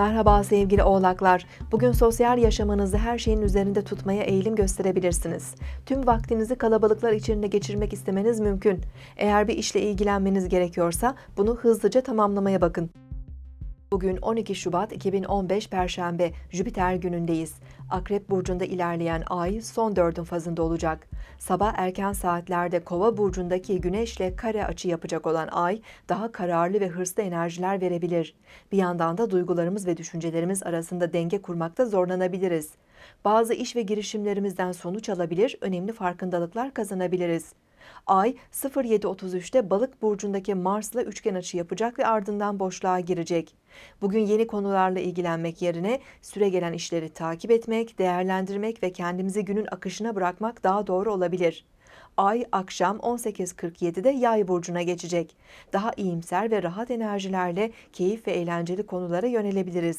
Merhaba sevgili oğlaklar. Bugün sosyal yaşamınızı her şeyin üzerinde tutmaya eğilim gösterebilirsiniz. Tüm vaktinizi kalabalıklar içinde geçirmek istemeniz mümkün. Eğer bir işle ilgilenmeniz gerekiyorsa bunu hızlıca tamamlamaya bakın. Bugün 12 Şubat 2015 Perşembe, Jüpiter günündeyiz. Akrep burcunda ilerleyen ay son dördün fazında olacak. Sabah erken saatlerde Kova burcundaki Güneşle kare açı yapacak olan ay daha kararlı ve hırslı enerjiler verebilir. Bir yandan da duygularımız ve düşüncelerimiz arasında denge kurmakta zorlanabiliriz. Bazı iş ve girişimlerimizden sonuç alabilir, önemli farkındalıklar kazanabiliriz. Ay 07.33'te Balık burcundaki Mars'la üçgen açı yapacak ve ardından boşluğa girecek. Bugün yeni konularla ilgilenmek yerine süre gelen işleri takip etmek, değerlendirmek ve kendimizi günün akışına bırakmak daha doğru olabilir. Ay akşam 18.47'de Yay burcuna geçecek. Daha iyimser ve rahat enerjilerle keyif ve eğlenceli konulara yönelebiliriz.